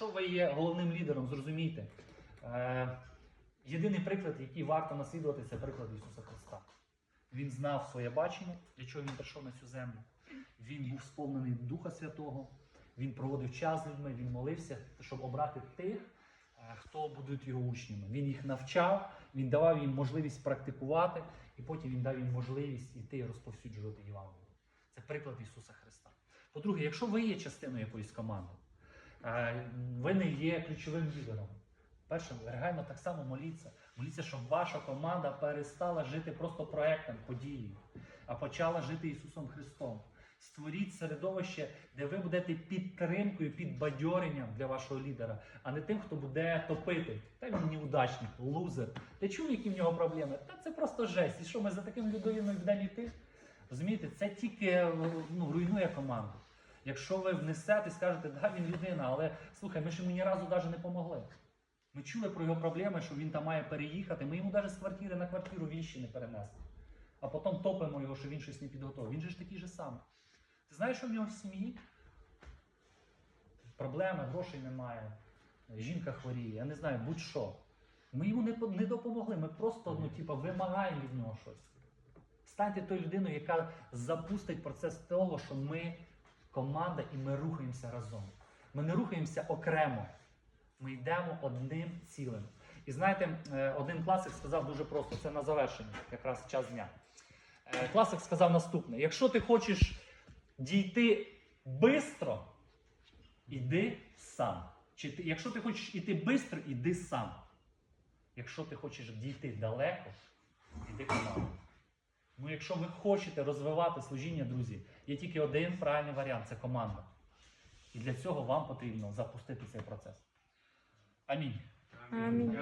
Якщо ви є головним лідером, зрозумійте, е, єдиний приклад, який варто наслідувати, це приклад Ісуса Христа. Він знав своє бачення, для чого він прийшов на цю землю. Він був сповнений Духа Святого, він проводив час з людьми, він молився, щоб обрати тих, е, хто будуть його учнями. Він їх навчав, він давав їм можливість практикувати, і потім він дав їм можливість іти і розповсюджувати Євангелію. Це приклад Ісуса Христа. По-друге, якщо ви є частиною якоїсь команди, ви не є ключовим лідером. Перше, реально так само моліться. Моліться, щоб ваша команда перестала жити просто проектом, подією, а почала жити Ісусом Христом. Створіть середовище, де ви будете підтримкою, підбадьоренням для вашого лідера, а не тим, хто буде топити. Та він неудачник, лузер. Ти чув, які в нього проблеми? Та це просто жесть. І що ми за таким людиною будемо йти? Розумієте, це тільки ну, руйнує команду. Якщо ви внесете і скажете, да, він людина, але слухай, ми ж йому ні разу навіть не помогли. Ми чули про його проблеми, що він там має переїхати. Ми йому навіть з квартири на квартиру віщі не перенесли. А потім топимо його, що він щось не підготовив. Він же ж такий же самий. Ти знаєш, що в нього в сім'ї? Проблеми, грошей немає. Жінка хворіє, я не знаю, будь-що. Ми йому не, не допомогли, ми просто ну, типу, вимагаємо від нього щось. Станьте тою людиною, яка запустить процес того, що ми команда і ми рухаємося разом. Ми не рухаємося окремо. Ми йдемо одним цілим. І знаєте, е, один класик сказав дуже просто: це на завершення, якраз час дня. Е, Класик сказав наступне: якщо ти хочеш дійти швидко, іди сам. Чи ти, якщо ти хочеш іти швидко, іди сам. Якщо ти хочеш дійти далеко, іди командою. Ну, якщо ви хочете розвивати служіння, друзі, є тільки один правильний варіант це команда. І для цього вам потрібно запустити цей процес. Амінь. Амінь.